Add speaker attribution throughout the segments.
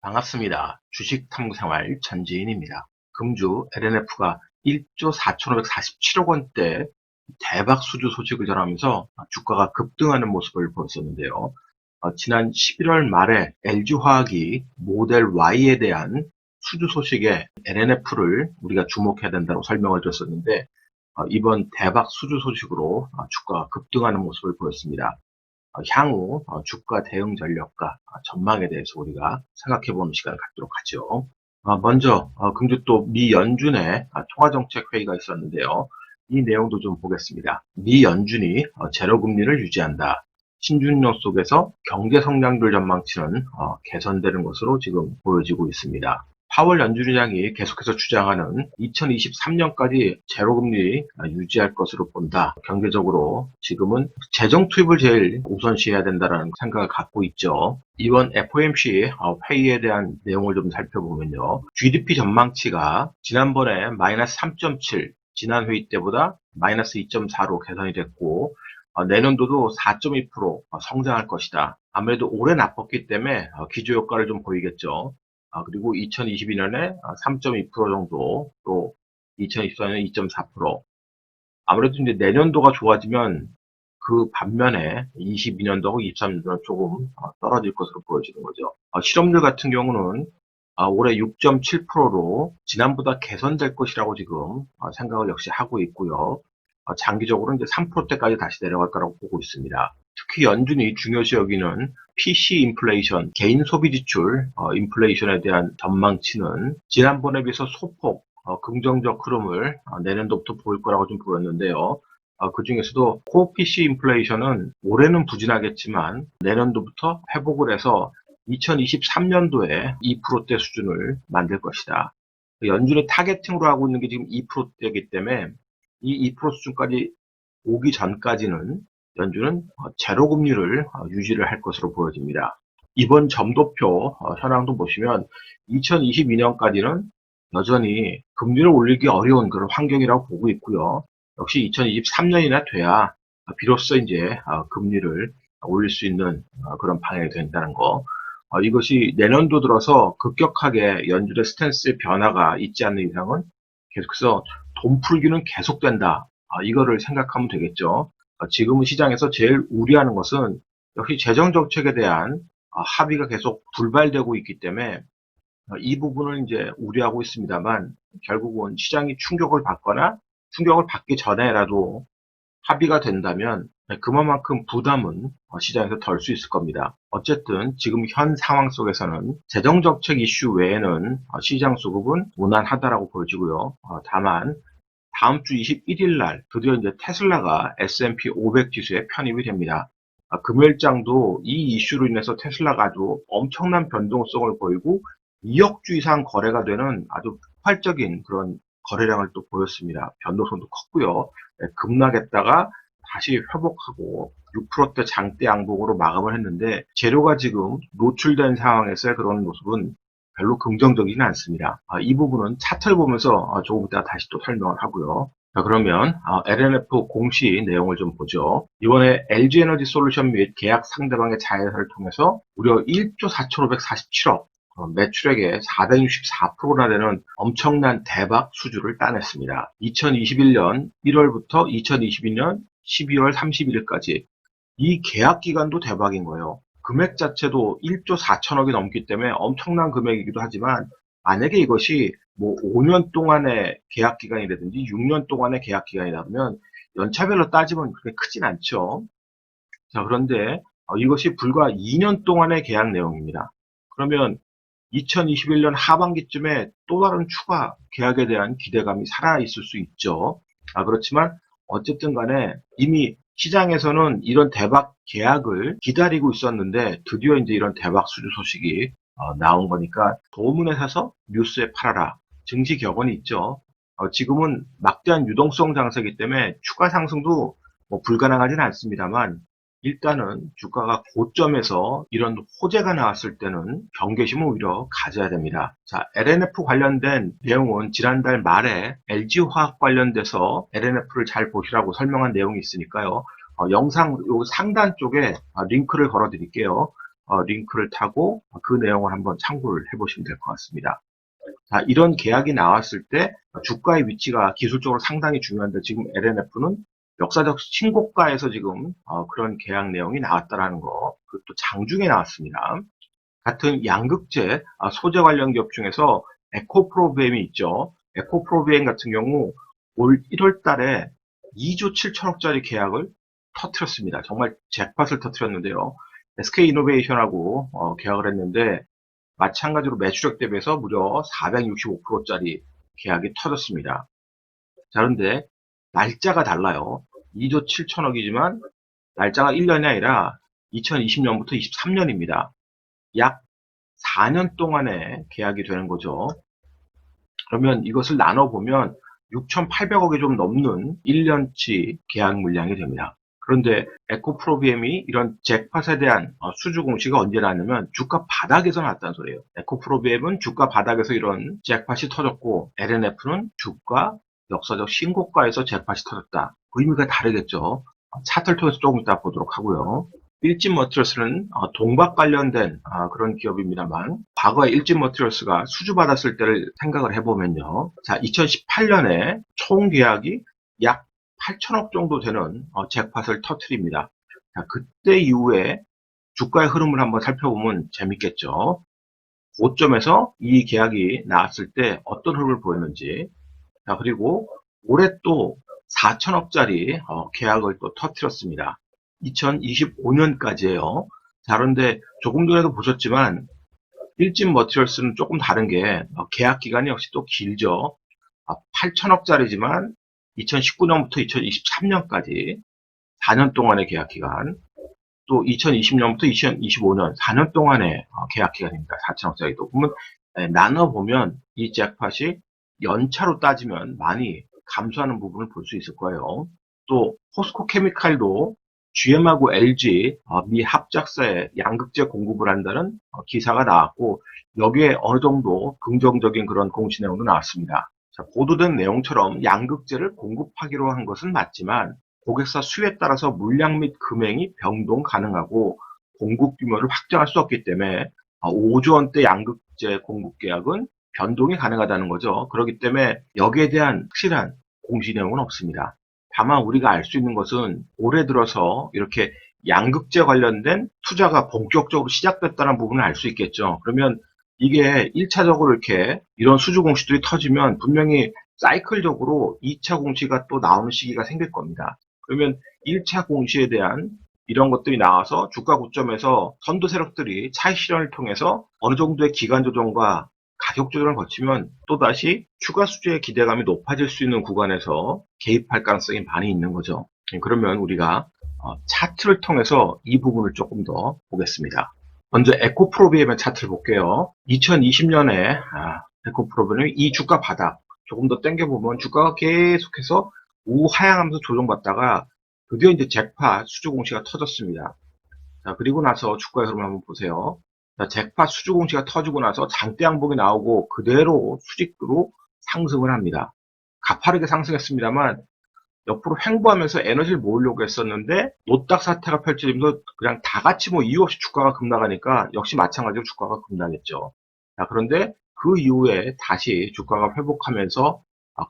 Speaker 1: 반갑습니다. 주식 탐구생활 전지인입니다. 금주 LNF가 1조 4,547억 원대 대박 수주 소식을 전하면서 주가가 급등하는 모습을 보였었는데요. 어, 지난 11월 말에 LG화학이 모델 Y에 대한 수주 소식에 LNF를 우리가 주목해야 된다고 설명을 드렸었는데 어, 이번 대박 수주 소식으로 어, 주가가 급등하는 모습을 보였습니다. 어, 향후 어, 주가 대응 전략과 어, 전망에 대해서 우리가 생각해보는 시간을 갖도록 하죠. 어, 먼저 어, 금주 또 미 연준의 아, 통화정책 회의가 있었는데요. 이 내용도 좀 보겠습니다. 미 연준이 어, 제로 금리를 유지한다. 신준령 속에서 경제 성장률 전망치는 어, 개선되는 것으로 지금 보여지고 있습니다. 파월 연준의장이 계속해서 주장하는 2023년까지 제로금리 유지할 것으로 본다. 경제적으로 지금은 재정 투입을 제일 우선시해야 된다는 생각을 갖고 있죠. 이번 FOMC 회의에 대한 내용을 좀 살펴보면요. GDP 전망치가 지난번에 마이너스 3.7, 지난 회의 때보다 마이너스 2.4로 개선이 됐고 어, 내년도도 4.2% 성장할 것이다. 아무래도 올해 나빴기 때문에 어, 기조 효과를 좀 보이겠죠. 아, 그리고 2022년에 3.2% 정도, 또 2024년에 2.4%. 아무래도 이제 내년도가 좋아지면 그 반면에 22년도하고 23년도는 조금 어, 떨어질 것으로 보여지는 거죠. 어, 실업률 같은 경우는 아, 올해 6.7%로 지난보다 개선될 것이라고 지금 어, 생각을 역시 하고 있고요. 어, 장기적으로 이제 3%대까지 다시 내려갈 거라고 보고 있습니다. 특히 연준이 중요시 여기는 PC 인플레이션, 개인 소비 지출 어, 인플레이션에 대한 전망치는 지난번에 비해서 소폭 어, 긍정적 흐름을 어, 내년도부터 보일 거라고 좀 보였는데요. 어, 그 중에서도 코 PC 인플레이션은 올해는 부진하겠지만 내년도부터 회복을 해서 2023년도에 2%대 수준을 만들 것이다. 연준이 타겟팅으로 하고 있는 게 지금 2%대이기 때문에 이 2% 수준까지 오기 전까지는 연준은 어, 제로 금리를 어, 유지를 할 것으로 보여집니다. 이번 점도표 어, 현황도 보시면 2022년까지는 여전히 금리를 올리기 어려운 그런 환경이라고 보고 있고요. 역시 2023년이나 돼야 비로소 이제 금리를 올릴 수 있는 그런 방향이 된다는 거. 이것이 내년도 들어서 급격하게 연준의 스탠스의 변화가 있지 않는 이상은 계속해서 돈 풀기는 계속된다. 이거를 생각하면 되겠죠. 어, 지금은 시장에서 제일 우려하는 것은 역시 재정 정책에 대한 어, 합의가 계속 불발되고 있기 때문에 어, 이 부분을 이제 우려하고 있습니다만 결국은 시장이 충격을 받거나 충격을 받기 전에라도 합의가 된다면 그만큼 부담은 시장에서 덜 수 있을 겁니다. 어쨌든 지금 현 상황 속에서는 재정정책 이슈 외에는 시장 수급은 무난하다라고 보여지고요. 다만 다음 주 21일 날 드디어 이제 테슬라가 S&P 500 지수에 편입이 됩니다. 아, 금요일장도 이 이슈로 인해서 테슬라가 아주 엄청난 변동성을 보이고 2억 주 이상 거래가 되는 아주 폭발적인 그런 거래량을 또 보였습니다. 변동성도 컸고요. 네, 급락했다가 다시 회복하고 6%대 장대 양봉으로 마감을 했는데 재료가 지금 노출된 상황에서의 그런 모습은 별로 긍정적이진 않습니다. 아, 이 부분은 차트를 보면서 아, 조금 이따 다시 또 설명을 하고요. 자, 그러면 LNF 공시 내용을 좀 보죠. 이번에 LG에너지 솔루션 및 계약 상대방의 자회사를 통해서 무려 1조 4,547억 어, 매출액의 464%나 되는 엄청난 대박 수주를 따냈습니다. 2021년 1월부터 2022년 12월 31일까지 이 계약 기간도 대박인 거예요. 금액 자체도 1조 4천억이 넘기 때문에 엄청난 금액이기도 하지만 만약에 이것이 뭐 5년 동안의 계약 기간이라든지 6년 동안의 계약 기간이라면 연차별로 따지면 그렇게 크진 않죠. 자, 그런데 어, 이것이 불과 2년 동안의 계약 내용입니다. 그러면 2021년 하반기쯤에 또 다른 추가 계약에 대한 기대감이 살아있을 수 있죠. 아, 그렇지만 어쨌든 간에 이미 시장에서는 이런 대박 계약을 기다리고 있었는데 드디어 이제 이런 대박 수주 소식이 어, 나온 거니까 도문에 사서 뉴스에 팔아라. 증시 격언이 있죠. 어, 지금은 막대한 유동성 장세이기 때문에 추가 상승도 뭐 불가능하지는 않습니다만 일단은 주가가 고점에서 이런 호재가 나왔을 때는 경계심을 오히려 가져야 됩니다. 자, LNF 관련된 내용은 지난달 말에 LG화학 관련돼서 LNF를 잘 보시라고 설명한 내용이 있으니까요. 어, 영상 요 상단 쪽에 아, 링크를 걸어 드릴게요. 어, 링크를 타고 그 내용을 한번 참고를 해보시면 될 것 같습니다. 자, 이런 계약이 나왔을 때 주가의 위치가 기술적으로 상당히 중요한데 지금 LNF는 역사적 신고가에서 지금 어, 그런 계약 내용이 나왔다라는 거, 그것도 장중에 나왔습니다. 같은 양극재 아, 소재 관련 기업 중에서 에코프로비엠이 있죠. 에코프로비엠 같은 경우 올 1월 달에 2조 7천억짜리 계약을 터트렸습니다. 정말 잭팟을 터트렸는데요. SK이노베이션하고 어, 계약을 했는데 마찬가지로 매출액 대비해서 무려 465%짜리 계약이 터졌습니다. 자, 그런데 날짜가 달라요. 2조 7천억이지만 날짜가 1년이 아니라 2020년부터 23년입니다. 약 4년 동안의 계약이 되는 거죠. 그러면 이것을 나눠보면 6,800억이 좀 넘는 1년치 계약 물량이 됩니다. 그런데 에코프로비엠이 이런 잭팟에 대한 어, 수주 공시가 언제 나왔냐면 주가 바닥에서 나왔다는 소리예요. 에코프로비엠은 주가 바닥에서 이런 잭팟이 터졌고 LNF는 주가 역사적 신고가에서 잭팟이 터졌다. 의미가 다르겠죠. 차트를 통해서 조금 이따 보도록 하고요. 일진 머티리얼스는 어, 동박 관련된 아, 그런 기업입니다만 과거에 일진 머티리얼스가 수주받았을 때를 생각을 해보면요. 자, 2018년에 총 계약이 약 8천억 정도 되는 어, 잭팟을 터트립니다. 자, 그때 이후에 주가의 흐름을 한번 살펴보면 재밌겠죠. 고점에서 이 계약이 나왔을 때 어떤 흐름을 보였는지 자, 그리고 올해 또 4천억짜리 어, 계약을 또 터트렸습니다. 2025년까지예요. 자, 그런데 조금 전에도 보셨지만 일진 머티리얼스는 조금 다른 게 어, 계약 기간이 역시 또 길죠. 8천억짜리지만 2019년부터 2023년까지 4년 동안의 계약 기간, 또 2020년부터 2025년 4년 동안의 어, 계약 기간입니다. 4천억짜리도. 그러면 예, 나눠 보면 이 잭팟이 연차로 따지면 많이 감소하는 부분을 볼 수 있을 거예요. 또 포스코 케미칼도 GM하고 LG 어, 미 합작사에 양극재 공급을 한다는 어, 기사가 나왔고 여기에 어느 정도 긍정적인 그런 공시 내용도 나왔습니다. 자, 보도된 내용처럼 양극재를 공급하기로 한 것은 맞지만 고객사 수요에 따라서 물량 및 금액이 변동 가능하고 공급 규모를 확정할 수 없기 때문에 5조 원대 양극재 공급 계약은 변동이 가능하다는 거죠. 그렇기 때문에 여기에 대한 확실한 공시 내용은 없습니다. 다만 우리가 알 수 있는 것은 올해 들어서 이렇게 양극재 관련된 투자가 본격적으로 시작됐다는 부분을 알 수 있겠죠. 그러면 이게 1차적으로 이렇게 이런 수주 공시들이 터지면 분명히 사이클적으로 2차 공시가 또 나오는 시기가 생길 겁니다. 그러면 1차 공시에 대한 이런 것들이 나와서 주가 고점에서 선도 세력들이 차익 실현을 통해서 어느 정도의 기간 조정과 가격 조정을 거치면 또다시 추가 수주의 기대감이 높아질 수 있는 구간에서 개입할 가능성이 많이 있는 거죠. 그러면 우리가 어, 차트를 통해서 이 부분을 조금 더 보겠습니다. 먼저 에코프로비엠의 차트를 볼게요. 2020년에 아, 에코프로비엠이 이 주가 바닥 조금 더 당겨보면 주가가 계속해서 우하향하면서 조정받다가 드디어 이제 잭팟 수주 공시가 터졌습니다. 자, 그리고 나서 주가의 흐름 한번 보세요. 자, 잭팟 수주 공시가 터지고 나서 장대 양봉이 나오고 그대로 수직으로 상승을 합니다. 가파르게 상승했습니다만 옆으로 횡보하면서 에너지를 모으려고 했었는데 노딱 사태가 펼쳐지면서 그냥 다 같이 뭐 이유 없이 주가가 급나가니까 역시 마찬가지로 주가가 급나겠죠. 자, 그런데 그 이후에 다시 주가가 회복하면서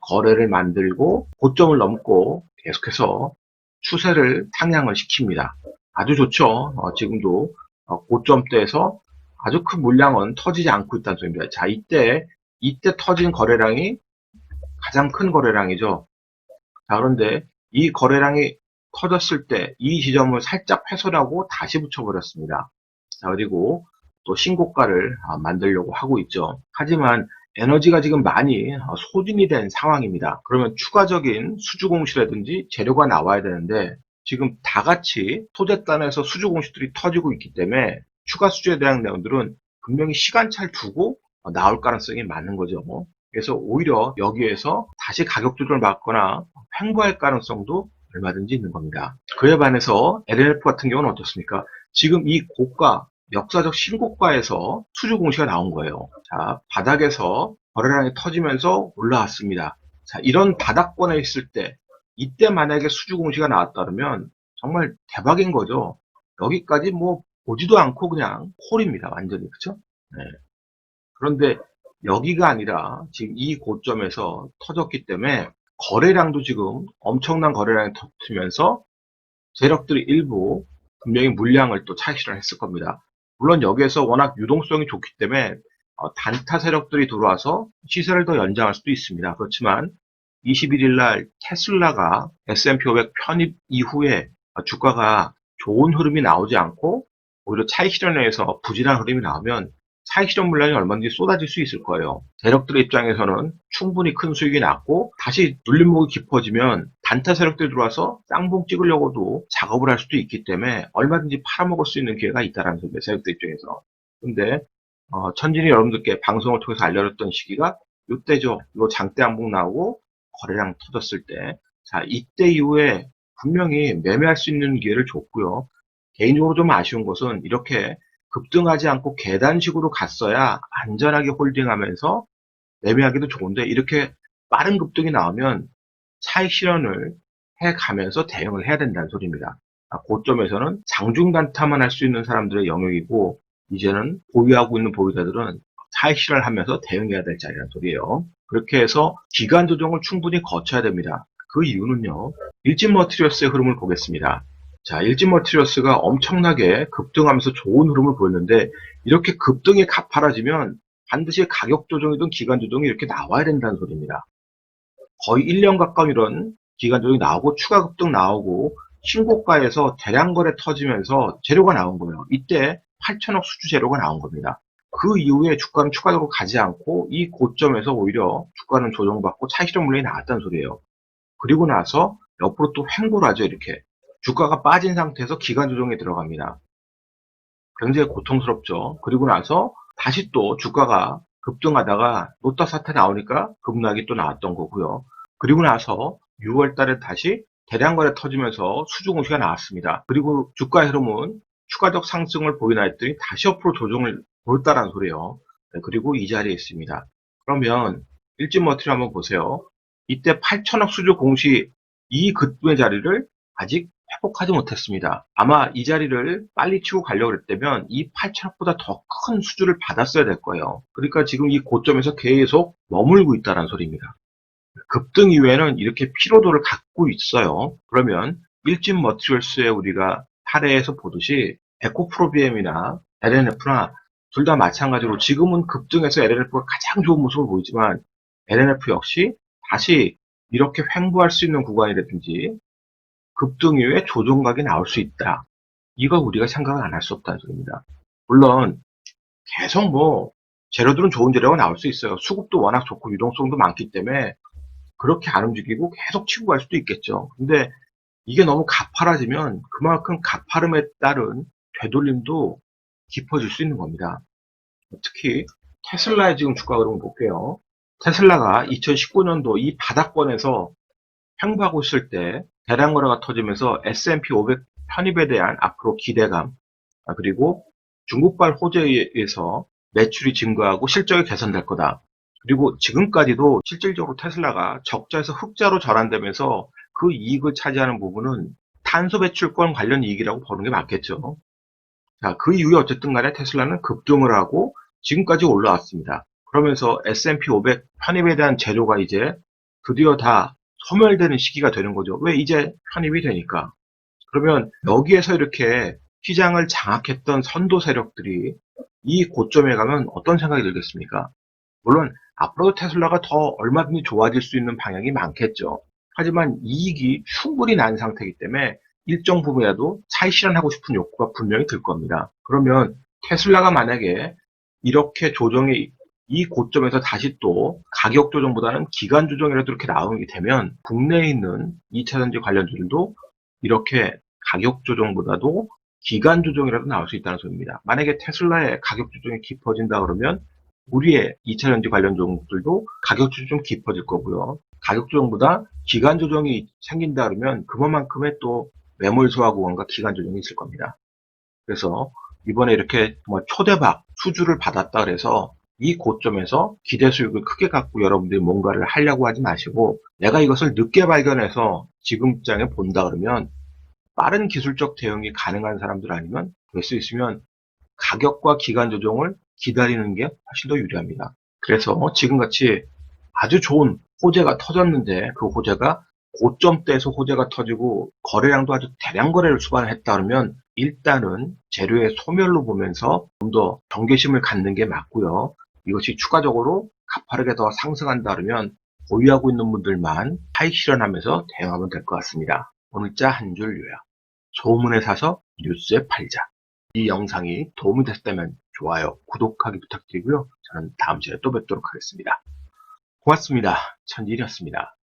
Speaker 1: 거래를 만들고 고점을 넘고 계속해서 추세를 상향을 시킵니다. 아주 좋죠. 어, 지금도 어, 고점대에서 아주 큰 물량은 터지지 않고 있다는 소리입니다. 자, 이때 이때 터진 거래량이 가장 큰 거래량이죠. 자, 그런데 이 거래량이 터졌을 때 이 지점을 살짝 훼손하고 다시 붙여버렸습니다. 자, 그리고 또 신고가를 아, 만들려고 하고 있죠. 하지만 에너지가 지금 많이 어, 소진이 된 상황입니다. 그러면 추가적인 수주 공시라든지 재료가 나와야 되는데 지금 다 같이 소재단에서 수주 공시들이 터지고 있기 때문에 추가 수주에 대한 내용들은 분명히 시간차를 두고 어, 나올 가능성이 많은 거죠. 그래서 오히려 여기에서 다시 가격 조절을 막거나 횡보할 가능성도 얼마든지 있는 겁니다. 그에 반해서 LNF 같은 경우는 어떻습니까? 지금 이 고가, 역사적 신고가에서 수주 공시가 나온 거예요. 자, 바닥에서 거래량이 터지면서 올라왔습니다. 자, 이런 바닥권에 있을 때, 이때 만약에 수주 공시가 나왔다면 정말 대박인 거죠. 여기까지 뭐 보지도 않고 그냥 콜입니다. 완전히 그쵸? 네. 그런데 여기가 아니라 지금 이 고점에서 터졌기 때문에 거래량도 지금 엄청난 거래량이 터지면서 세력들이 일부 분명히 물량을 또 차익 실현 했을 겁니다. 물론 여기에서 워낙 유동성이 좋기 때문에 어, 단타 세력들이 들어와서 시세를 더 연장할 수도 있습니다. 그렇지만 21일 날 테슬라가 S&P 500 편입 이후에 주가가 좋은 흐름이 나오지 않고 오히려 차익 실현에서 부진한 흐름이 나오면 차익 실현 물량이 얼마든지 쏟아질 수 있을 거예요. 세력들의 입장에서는 충분히 큰 수익이 났고 다시 눌림목이 깊어지면 단타 세력들이 들어와서 쌍봉 찍으려고도 작업을 할 수도 있기 때문에 얼마든지 팔아먹을 수 있는 기회가 있다라는 소리예요. 세력들 입장에서. 근데 어, 천진이 여러분들께 방송을 통해서 알려줬던 시기가 이때죠. 이거 장대 항복 나오고 거래량 터졌을 때. 자, 이때 이후에 분명히 매매할 수 있는 기회를 줬고요. 개인적으로 좀 아쉬운 것은 이렇게 급등하지 않고 계단식으로 갔어야 안전하게 홀딩하면서 매매하기도 좋은데 이렇게 빠른 급등이 나오면 차익 실현을 해 가면서 대응을 해야 된다는 소리입니다. 아, 고점에서는 장중 단타만 할 수 있는 사람들의 영역이고 이제는 보유하고 있는 보유자들은 차익 실현을 하면서 대응해야 될 자리라는 소리예요. 그렇게 해서 기간 조정을 충분히 거쳐야 됩니다. 그 이유는요. 일진 머티리얼스의 흐름을 보겠습니다. 자, 일진 머티리얼스가 엄청나게 급등하면서 좋은 흐름을 보였는데 이렇게 급등이 가파라지면 반드시 가격 조정이든 기간 조정이 이렇게 나와야 된다는 소리입니다. 거의 1년 가까운 이런 기간 조정이 나오고 추가 급등 나오고 신고가에서 대량 거래 터지면서 재료가 나온 거예요. 이때 8천억 수주 재료가 나온 겁니다. 그 이후에 주가는 추가적으로 가지 않고 이 고점에서 오히려 주가는 조정받고 차익 실현 물량이 나왔다는 소리예요. 그리고 나서 옆으로 또 횡보를 하죠, 이렇게. 주가가 빠진 상태에서 기간 조정에 들어갑니다. 굉장히 고통스럽죠. 그리고 나서 다시 또 주가가 급등하다가 노타 사태 나오니까 급락이 또 나왔던 거고요. 그리고 나서 6월 달에 다시 대량 거래 터지면서 수주 공시가 나왔습니다. 그리고 주가 흐름은 추가적 상승을 보이나 했더니 다시 옆으로 조정을 보였다는 소리예요. 네, 그리고 이 자리에 있습니다. 그러면 일진 머티를 한번 보세요. 이때 8천억 수주 공시 이 급등의 자리를 아직 회복하지 못했습니다. 아마 이 자리를 빨리 치고 가려고 했다면 이 8천억보다 더 큰 수주를 받았어야 될 거예요. 그러니까 지금 이 고점에서 계속 머물고 있다는 소리입니다. 급등 이후에는 이렇게 피로도를 갖고 있어요. 그러면 일진 머티리얼스에 우리가 사례에서 보듯이 에코프로비엠이나 LNF나 둘 다 마찬가지로 지금은 급등해서 LNF가 가장 좋은 모습을 보이지만 LNF 역시 다시 이렇게 횡보할 수 있는 구간이라든지 급등 이후에 조정각이 나올 수 있다. 이거 우리가 생각을 안 할 수 없다는 소리입니다. 물론 계속 뭐 재료들은 좋은 재료가 나올 수 있어요. 수급도 워낙 좋고 유동성도 많기 때문에 그렇게 안 움직이고 계속 치고 갈 수도 있겠죠. 근데 이게 너무 가파라지면 그만큼 가파름에 따른 되돌림도 깊어질 수 있는 겁니다. 특히 테슬라의 지금 주가 흐름을 볼게요. 테슬라가 2019년도 이 바닥권에서 횡보하고 있을 때 대량 거래가 터지면서 S&P 500 편입에 대한 앞으로 기대감 아, 그리고 중국발 호재에 의해서 매출이 증가하고 실적이 개선될 거다. 그리고 지금까지도 실질적으로 테슬라가 적자에서 흑자로 전환되면서 그 이익을 차지하는 부분은 탄소 배출권 관련 이익이라고 보는 게 맞겠죠. 자, 그 이후에 어쨌든 간에 테슬라는 급등을 하고 지금까지 올라왔습니다. 그러면서 S&P 500 편입에 대한 재료가 이제 드디어 다 소멸되는 시기가 되는 거죠. 왜 이제 편입이 되니까. 그러면 여기에서 이렇게 시장을 장악했던 선도 세력들이 이 고점에 가면 어떤 생각이 들겠습니까? 물론 앞으로도 테슬라가 더 얼마든지 좋아질 수 있는 방향이 많겠죠. 하지만 이익이 충분히 난 상태이기 때문에 일정 부분이라도 차익 실현하고 싶은 욕구가 분명히 들 겁니다. 그러면 테슬라가 만약에 이렇게 조정이 이 고점에서 다시 또 가격 조정보다는 기간 조정이라도 이렇게 나오게 되면 국내에 있는 2차전지 관련주들도 이렇게 가격 조정보다도 기간 조정이라도 나올 수 있다는 소리입니다. 만약에 테슬라의 가격 조정이 깊어진다 그러면 우리의 2차전지 관련 종목들도 가격 조정이 좀 깊어질 거고요. 가격 조정보다 기간 조정이 생긴다 그러면 그만큼의 또 매몰 소화 구간과 기간 조정이 있을 겁니다. 그래서 이번에 이렇게 정말 초대박 수주를 받았다 그래서 이 고점에서 기대 수익을 크게 갖고 여러분들이 뭔가를 하려고 하지 마시고 내가 이것을 늦게 발견해서 지금 장에 본다 그러면 빠른 기술적 대응이 가능한 사람들 아니면 될 수 있으면 가격과 기간 조정을 기다리는 게 훨씬 더 유리합니다. 그래서 지금같이 아주 좋은 호재가 터졌는데 그 호재가 고점대에서 호재가 터지고 거래량도 아주 대량 거래를 수반했다 그러면 일단은 재료의 소멸로 보면서 좀 더 경계심을 갖는 게 맞고요. 이것이 추가적으로 가파르게 더 상승한다 그러면 보유하고 있는 분들만 차익 실현하면서 대응하면 될 것 같습니다. 오늘 자 한 줄 요약. 소문에 사서 뉴스에 팔자. 이 영상이 도움이 됐다면 좋아요, 구독하기 부탁드리고요. 저는 다음 시간에 또 뵙도록 하겠습니다. 고맙습니다. 천일이었습니다.